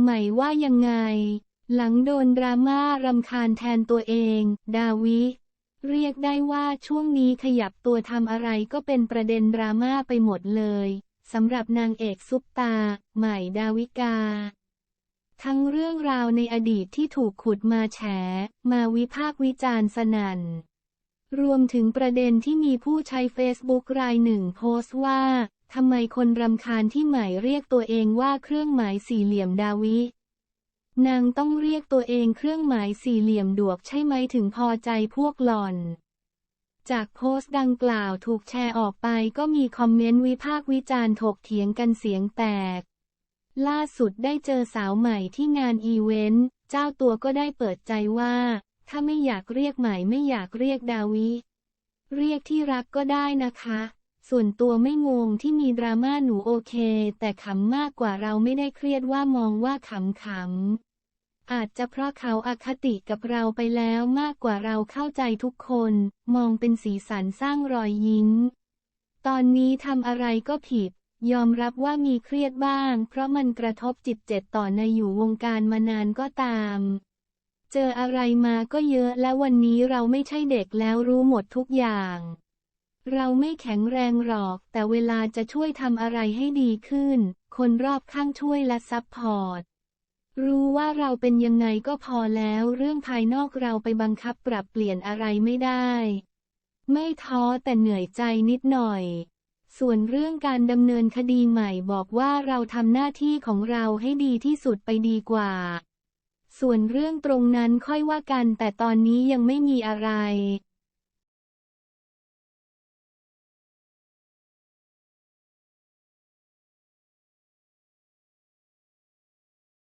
ใหม่ว่ายังไง หลังโดนดราม่ารำคาญแทนตัวเอง ดาวิ เรียกได้ว่าช่วงนี้ขยับตัวทำอะไรก็เป็นประเด็นดราม่าไปหมดเลยสำหรับนางเอกซุปตา ใหม่ดาวิกา ทั้งเรื่องราวในอดีตที่ถูกขุดมาแฉ มาวิพากษ์วิจารณ์สนั่นรวมถึงประเด็นที่มีผู้ใช้เฟซบุ๊กรายหนึ่งโพสต์ว่า ทำไมคนรำคาญที่ใหม่เรียกตัวเองว่าเครื่องหมายสี่เหลี่ยมดาวิ นางต้องเรียกตัวเองเครื่องหมายสี่เหลี่ยมดวกใช่ไหมถึงพอใจพวกหล่อน จากโพสต์ดังกล่าวถูกแชร์ออกไปก็มีคอมเมนต์วิพากษ์วิจารณ์ถกเถียงกันเสียงแตก ล่าสุดได้เจอสาวใหม่ที่งานอีเวนต์ เจ้าตัวก็ได้เปิดใจว่า ถ้าไม่อยากเรียกใหม่ไม่อยากเรียกดาวิ เรียกที่รักก็ได้นะคะ ส่วนตัวไม่งงที่มีดราม่าหนูโอเค แต่ขำมากกว่าเราไม่ได้เครียดว่ามองว่าขำขำอาจจะเพราะเขาอาคติกับเราไปแล้วมากกว่าเราเข้าใจทุกคน มองเป็นสีสันสร้างรอยยิ้ม ตอนนี้ทำอะไรก็ผิด ยอมรับว่ามีเครียดบ้าง เพราะมันกระทบจิตเจ็บต่อในอยู่วงการมานานก็ตามเจออะไรมาก็เยอะและวันนี้เราไม่ใช่เด็กแล้วรู้หมดทุกอย่าง เราไม่แข็งแรงหรอก แต่เวลาจะช่วยทำอะไรให้ดีขึ้น คนรอบข้างช่วยและซับพอร์ต รู้ว่าเราเป็นยังไงก็พอแล้ว เรื่องภายนอกเราไปบังคับปรับเปลี่ยนอะไรไม่ได้ ไม่ท้อแต่เหนื่อยใจนิดหน่อย ส่วนเรื่องการดำเนินคดีใหม่บอกว่าเราทำหน้าที่ของเราให้ดีที่สุดไปดีกว่า ส่วนเรื่องตรงนั้นค่อยว่ากันแต่ตอนนี้ยังไม่มีอะไร